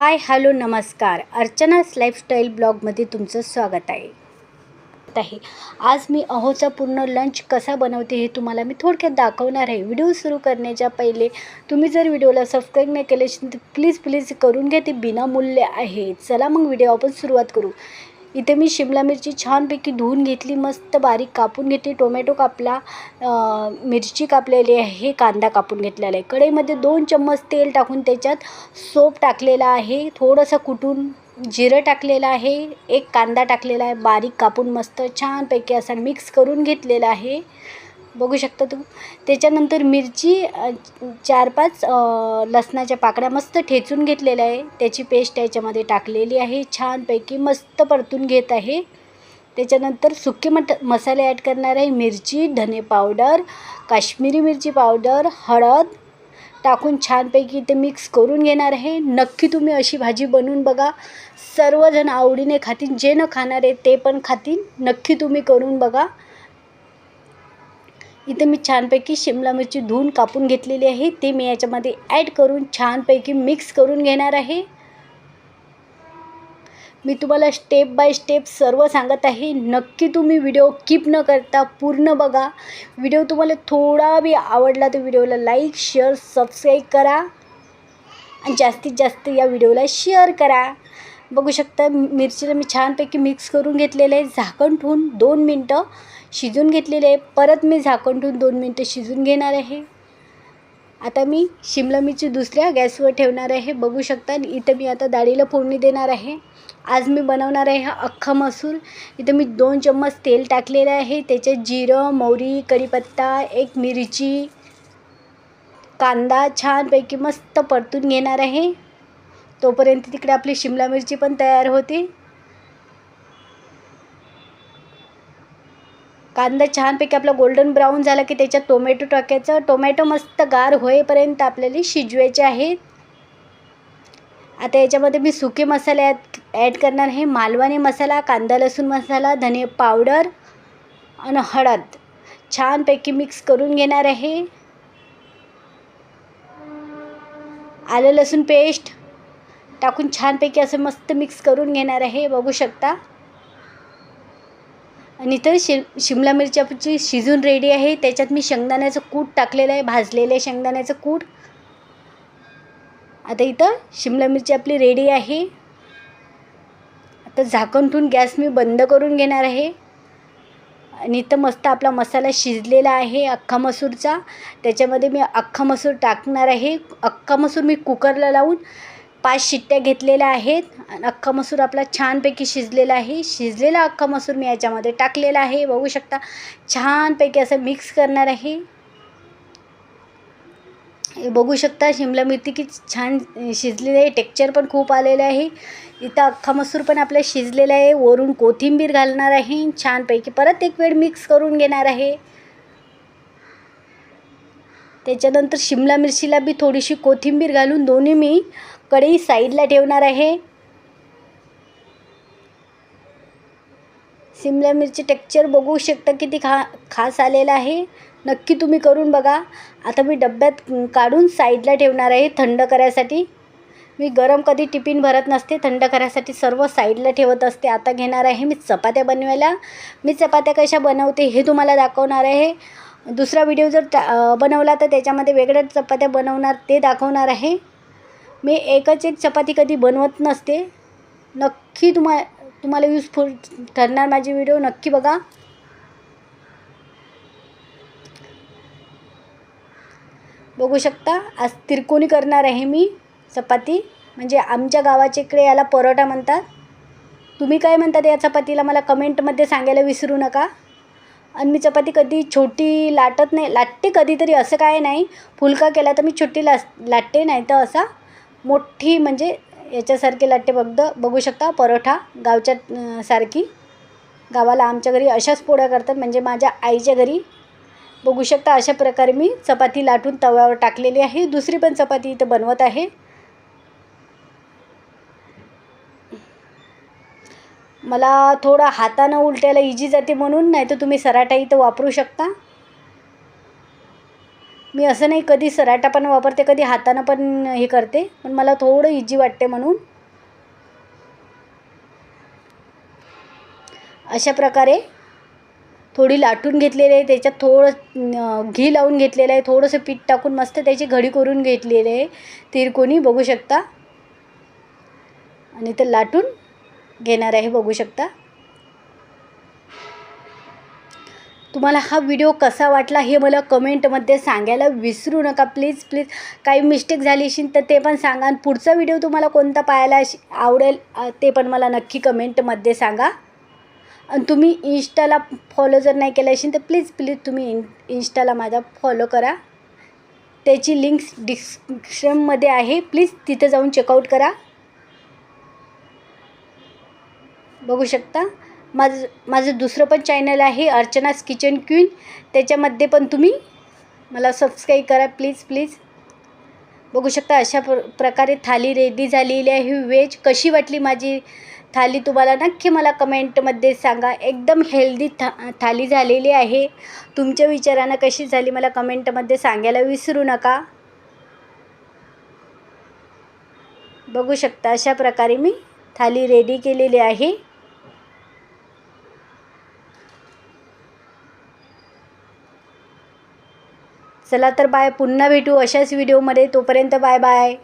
Hi hello नमस्कार. अर्चनास lifestyle ब्लॉगमध्ये तुमचं स्वागत आहे. आहे. आज मी अहोचा पूर्ण लंच कसा बनवते हे तुम्हाला मी थोडक्यात दाखवणार आहे. व्हिडिओ सुरू करण्याच्या पहिले तुम्ही जर व्हिडिओला सबस्क्राईब नाही केले असेल तर प्लीज प्लीज करून घ्या. ते बिनामूल्य आहे. चला मग व्हिडिओ आपण सुरुवात करू. इथे मी शिमला मिरची छानपैकी धुवून घेतली मस्त बारीक कापून घेतली. टोमॅटो कापला मिरची कापलेली आहे कांदा कापून घेतलेला आहे. कढईमध्ये दोन चम्मच तेल टाकून त्याच्यात सोप टाकलेला आहे. थोडंसं कुटून जिरं टाकलेलं आहे एक कांदा टाकलेला आहे बारीक कापून मस्त छानपैकी असा मिक्स करून घेतलेला आहे. बघू शकता तू त्याच्यानंतर मिरची चार पाच लसणाच्या पाकळ्या मस्त ठेचून घेतलेल्या आहे. त्याची पेस्ट याच्यामध्ये टाकलेली आहे. छानपैकी मस्त परतून घेत आहे. त्याच्यानंतर सुके मट मसाले ॲड करणार आहे. मिरची धने पावडर काश्मीरी मिरची पावडर हळद. टाकून छानपैकी ते मिक्स करून घेणार आहे. नक्की तुम्ही अशी भाजी बनवून बघा. सर्वजण आवडीने खातील. जे न खाणार आहे ते पण खातील. नक्की तुम्ही करून बघा. इथे मी छानपैकी शिमला मिरची धुवून कापून घेतलेली आहे. ते मी याच्यामध्ये ॲड करून छानपैकी मिक्स करून घेणार आहे. मी तुम्हाला स्टेप बाय स्टेप सर्व सांगत आहे. नक्की तुम्ही व्हिडिओ कीप न करता पूर्ण बघा. व्हिडिओ तुम्हाला थोडा बी आवडला तर व्हिडिओला लाईक शेअर सबस्क्राईब करा. आणि जास्तीत जास्त या व्हिडिओला शेअर करा. बघू शकता मिरचीला मी छानपैकी मिक्स करून घेतलेलं आहे. झाकण ठेवून दोन मिनटं शिजून घेतलेले आहे. परत मी झाकण ठेवून दोन मिनटं शिजून घेणार आहे. आता मी शिमला मिरची दुसऱ्या गॅसवर ठेवणार आहे. बघू शकता इथं मी आता डाळीला फोडणी देणार आहे. आज मी बनवणार आहे हा अख्खा मसूर. इथं मी दोन चम्मच तेल टाकलेलं आहे. त्याच्यात जिरं मोहरी कढीपत्ता एक मिरची कांदा छानपैकी मस्त परतून घेणार आहे. तोपर्यंत तिकडे आपली शिमला मिरची पण तयार होते. कांदा छानपैकी आपला गोल्डन ब्राऊन झाला की त्याच्यात टोमॅटो टाकायचं. टोमॅटो मस्त गार होईपर्यंत आपल्याला शिजवायचे आहेत आता याच्यामध्ये मी सुके मसाले ॲड ॲड करणार आहे. मालवणी मसाला कांदा लसूण मसाला धने पावडर आणि हळद. छानपैकी मिक्स करून घेणार आहे. आलं लसूण पेस्ट टाकून छानपैकी असं मस्त मिक्स करून घेणार आहे. बघू शकता. आणि इथं शि शिमला मिरच्याची शिजून रेडी आहे त्याच्यात मी शेंगदाण्याचं कूट टाकलेलं आहे भाजलेलं शेंगदाण्याचं कूट. आता इथं शिमला मिरची आपली रेडी आहे. आता झाकण ठेवून गॅस मी बंद करून घेणार आहे. आणि इथं मस्त आपला मसाला शिजलेला आहे अख्खा मसूरचा. त्याच्यामध्ये मी अख्खा मसूर टाकणार आहे. अख्खा मसूर मी कुकरला लावून पाच शिट्ट्या घेतलेल्या आहेत. आणि अख्खा मसूर आपला छानपैकी शिजलेला आहे. शिजलेला अख्खा मसूर मी याच्यामध्ये टाकलेला आहे. बघू शकता छानपैकी असं मिक्स करणार आहे. बघू शकता शिमला मिरची की छान शिजलेली आहे. टेक्चर पण खूप आलेलं आहे. इथं अख्खा मसूर पण आपला शिजलेला आहे. वरून कोथिंबीर घालणार आहे. छानपैकी परत एक वेळ मिक्स करून घेणार आहे. त्याच्यानंतर शिमला मिरचीला बी थोडीशी कोथिंबीर घालून दोन्ही मी कढई साईडला ठेवणार आहे. शिमला मिरची टेक्चर बघू शकता किती खा खास आलेला आहे. नक्की तुम्ही करून बघा. आता मी डब्यात काढून साईडला ठेवणार आहे थंड करायसाठी. मी गरम कधी टिफिन भरत नसते थंड करायसाठी सर्व साईडला ठेवत असते. आता घेणार आहे मी चपात्या बनवायला. मी चपात्या कशा बनवते हे तुम्हाला दाखवणार आहे. दुसरा व्हिडिओ जर टा बनवला तर त्याच्यामध्ये वेगळ्या चपात्या बनवणार ते दाखवणार आहे. मी एकच एक चपाती कधी बनवत नसते. नक्की तुम्हा तुम्हाला यूजफुल ठरणार माझी व्हिडिओ नक्की बघा. बघू शकता आज तिरकोणी करणार आहे मी चपाती. म्हणजे आमच्या गावाच्या इकडे याला परोठा म्हणतात. तुम्ही काय म्हणतात या चपातीला? मला कमेंटमध्ये सांगायला विसरू नका. आणि मी चपाती कधी छोटी लाटत नाही. लाटते कधीतरी असं काय नाही. फुलका केला तर मी छोटी ला लाटते नाही तर असा मोठी म्हणजे याच्यासारखी लाटते. बघ बघू शकता परोठा गावच्या सारखी. गावाला आमच्या घरी अशाच पोळ्या करतात. म्हणजे माझ्या आईच्या घरी बघू शकता अशा प्रकारे मी चपाती लाटून तव्यावर टाकलेली आहे. दुसरी पण चपाती इथं बनवत आहे. मला थोडं हातानं उलटायला इजी जाते म्हणून नाही तर तुम्ही सराटा तर वापरू शकता. मी असं नाही कधी सराटा पण वापरते कधी हातानं पण हे करते पण मला थोडं इजी वाटते म्हणून. अशा प्रकारे थोडी लाटून घेतलेली आहे त्याच्यात थोडं घी लावून घेतलेलं आहे थोडंसं पीठ टाकून मस्त त्याची घडी करून घेतलेली आहे तिरकोणी बघू शकता. आणि ते लाटून घेणार आहे बघू शकता. तुम्हाला हा व्हिडिओ कसा वाटला हे मला कमेंटमध्ये सांगायला विसरू नका. प्लीज प्लीज काही मिस्टेक झाली असेल तर ते पण सांगा आणि पुढचा व्हिडिओ तुम्हाला कोणता पाहायला अशी- आवडेल ते पण मला नक्की कमेंटमध्ये सांगा. आणि तुम्ही इन्स्टाला फॉलो जर नाही केलं असेल तर प्लीज प्लीज तुम्ही इन इन्स्टाला माझा फॉलो करा. त्याची लिंक्स डिस्क्रिप्शनमध्ये आहे. प्लीज तिथे जाऊन चेकआउट करा. बघू शकता. माझं माझं दुसरं पण चॅनल आहे अर्चनास किचन क्वीन त्याच्यामध्ये पण तुम्ही मला सबस्क्राईब करा प्लीज प्लीज बघू शकता अशा प्र प्रकारे थाली रेडी झालेली आहे. व्हेज कशी वाटली माझी थाली तुम्हाला? नक्की मला कमेंटमध्ये सांगा. एकदम हेल्दी था थाली झालेली आहे. तुमच्या विचारानं कशी झाली मला कमेंटमध्ये सांगायला विसरू नका. बघू शकता अशा प्रकारे मी थाली रेडी केलेली आहे. चला तर बाय पुन्हा भेटू अशाच व्हिडिओमध्ये तोपर्यंत बाय बाय